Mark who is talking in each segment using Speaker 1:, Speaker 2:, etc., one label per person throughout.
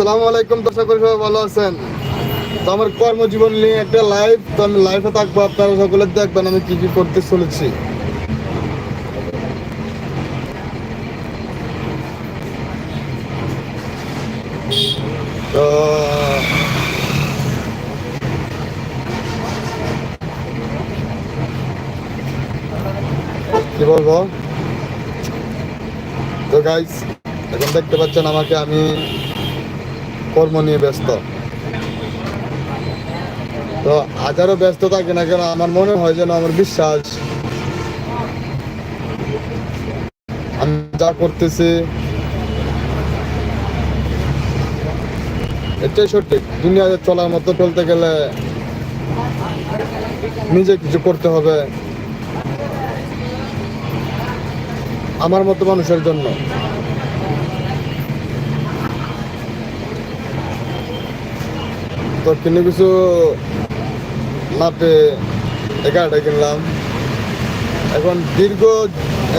Speaker 1: আসসালামু আলাইকুম, দর্শক করি সবাই ভালো আছেন? তো আমার কর্মজীবন নিয়ে একটা লাইভ তো আমি লাইভে থাকব, আপনারা সকলে দেখবেন আমি কি কি করতে চলেছি। কি বলব? তো গাইস এখন দেখতে পাচ্ছেন আমাকে আমি কর্ম নিয়ে ব্যস্ত। তো হাজারও ব্যস্ত থাকে না কেন, আমার মনে হয় যেন আমার বিশ্বাস। আমি যা করতেছি, এটাই সঠিক। দুনিয়াতে চলার মতো চলতে গেলে নিজে কিছু করতে হবে। আমার মতো মানুষের জন্য। কিনে কিছু মাপে এগারোটা কিনলাম। এখন দীর্ঘ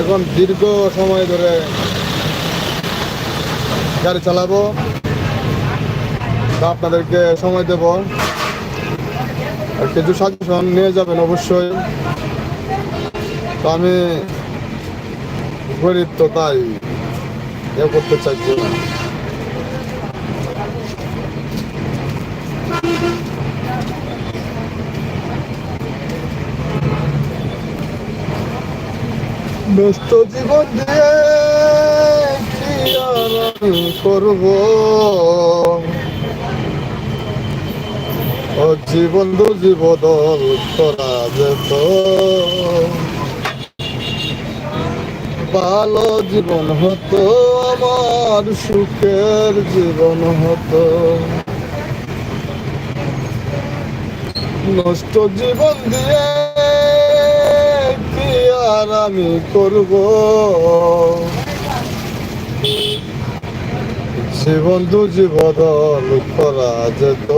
Speaker 1: এখন দীর্ঘ সময় ধরে গাড়ি চালাবো। আপনাদেরকে সময় দেব। আর কিছু সাজেশন নিয়ে যাবেন অবশ্যই। তো আমি গরিব তো তাই এ করতে চাইছি। না ব্যস্ত জীবন দিয়ে কি আর করব। জীবন দু জীবদল করা যেত। ভালো জীবন হতো, আমার সুখের জীবন হতো। নষ্ট জীবন দিয়ে আর আমি করব জীবন দু জীবদল করা যেত।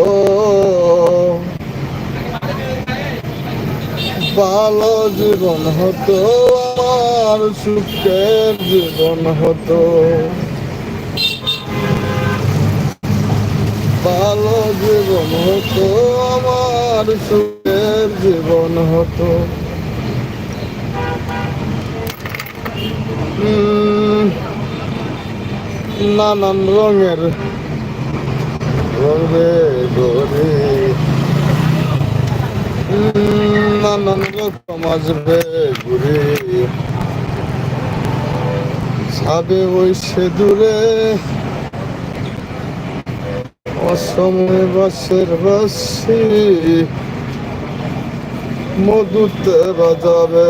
Speaker 1: ভালো জীবন হতো আমার সুখের জীবন হতো। ভালো জীবন হতো, আমার সুখের জীবন হতো। নানান রঙের রঙে গরে নানান রকম আসবে ঘুরে যাবে ওই সে দূরে অসময় বাসের বাসি মধুতে বাজাবে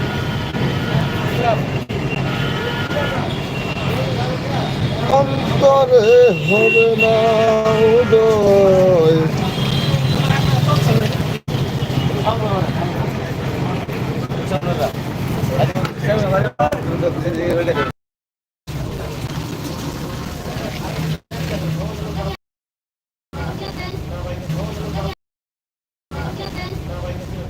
Speaker 1: তরে হবে না উদয় Thank you.